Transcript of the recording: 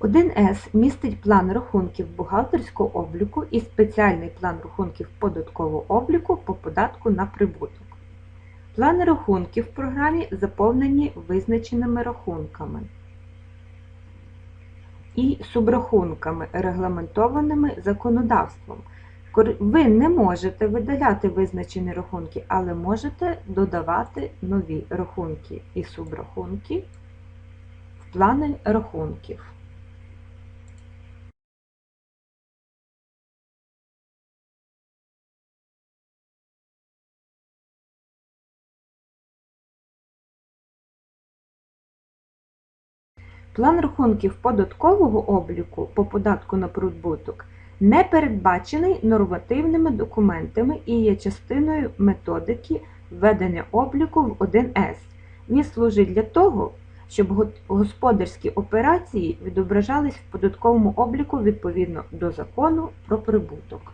1С містить план рахунків бухгалтерського обліку і спеціальний план рахунків податкового обліку по податку на прибуток. Плани рахунків в програмі заповнені визначеними рахунками і субрахунками, регламентованими законодавством. Ви не можете видаляти визначені рахунки, але можете додавати нові рахунки і субрахунки в плани рахунків. План рахунків податкового обліку по податку на прибуток не передбачений нормативними документами і є частиною методики ведення обліку в 1С. Він служить для того, щоб господарські операції відображались в податковому обліку відповідно до закону про прибуток.